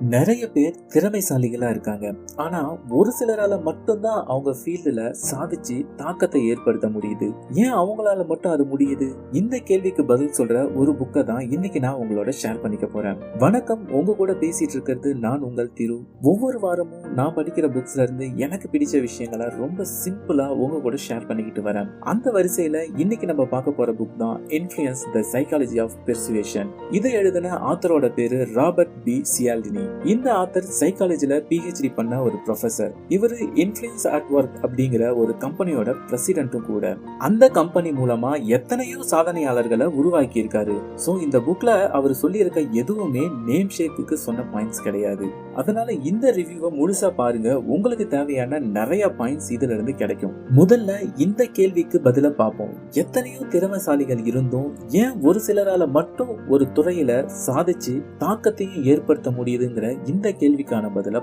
நிறைய பேர் திறமைசாலிகளா இருக்காங்க. ஆனா ஒரு சிலரால மட்டும்தான் அவங்க ஃபீல்டுல சாதிச்சு தாக்கத்தை ஏற்படுத்த முடியுது. ஏன் அவங்களால மட்டும் அது முடியுது? இந்த கேள்விக்கு பதில் சொல்ற ஒரு புக்கை தான் இன்னைக்கு நான் உங்களோட ஷேர் பண்ணிக்க போறேன். வணக்கம் உங்க கூட பேசிட்டு இருக்கிறது நான் உங்கள் திரு. ஒவ்வொரு வாரமும் நான் படிக்கிற புக்ஸ்ல இருந்து எனக்கு பிடிச்ச விஷயங்களை ரொம்ப சிம்பிளா உங்க கூட ஷேர் பண்ணிக்கிட்டு வரேன். அந்த வரிசையில இன்னைக்கு நம்ம பார்க்க போற புக் தான் influence the psychology of persuasion இதை எழுதின ஆத்தரோட பேரு ராபர்ட் பி நளினி இந்த ஆத்தர் சைக்காலஜில பிஹெச்டி பண்ண ஒரு ப்ரொஃபசர் இவரு இன்ஃபுளுயன்ஸ் அட் ஒர்க் அப்படிங்கிற ஒரு கம்பெனியோட பிரசிடென்ட்டும் கூட. அந்த கம்பெனி மூலமா எத்தனையோ சாதனையாளர்களை உருவாக்கி இருக்காரு சோ இந்த புக்ல அவர் சொல்லியிருக்க எதுவுமே நேம் ஷேப்புக்கு சொன்ன பாயிண்ட்ஸ் கிடையாது. அதனால இந்த ரிவ்யூவை முழுசா பாருங்க. உங்களுக்கு தேவையான நிறைய பாயிண்ட்ஸ் இதுல இருந்து கிடைக்கும். முதல்ல இந்த கேள்விக்கு பதில பார்ப்போம். எத்தனையோ திறமைசாலிகள் இருந்தும் ஏன் ஒரு சிலரால மட்டும் ஒரு துறையில சாதிச்சு தாக்கத்தையும் ஏற்படுத்த முடியும் முடியுதுங்கிற இந்த கேள்விக்கான பதில